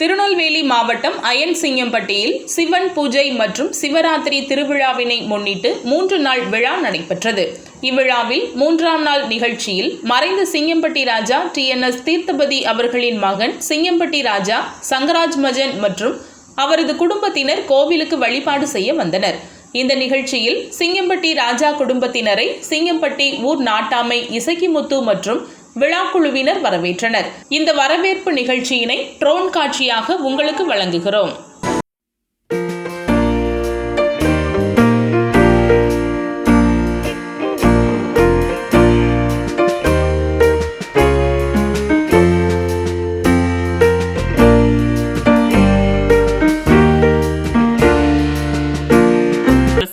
திருநெல்வேலி மாவட்டம் அயன்சிங்கம்பட்டியில் சிவன் பூஜை மற்றும் சிவராத்திரி திருவிழாவினை முன்னிட்டு மூன்று நாள் விழா நடைபெற்றது. இவ்விழாவில் மூன்றாம் நாள் நிகழ்ச்சியில் மறைந்த Singampatti Raja T. N. S. Theerthapathi அவர்களின் மகன் சிங்கம்பட்டி ராஜா சங்கராஜ் மஜன் மற்றும் அவரது குடும்பத்தினர் கோவிலுக்கு வழிபாடு செய்ய வந்தனர். இந்த நிகழ்ச்சியில் சிங்கம்பட்டி ராஜா குடும்பத்தினரை சிங்கம்பட்டி ஊர் நாட்டாமை இசக்கிமுத்து மற்றும் விழாக்குழுவினர் வரவேற்றனர். இந்த வரவேற்பு நிகழ்ச்சியினை ட்ரோன் காட்சியாக உங்களுக்கு வழங்குகிறோம்.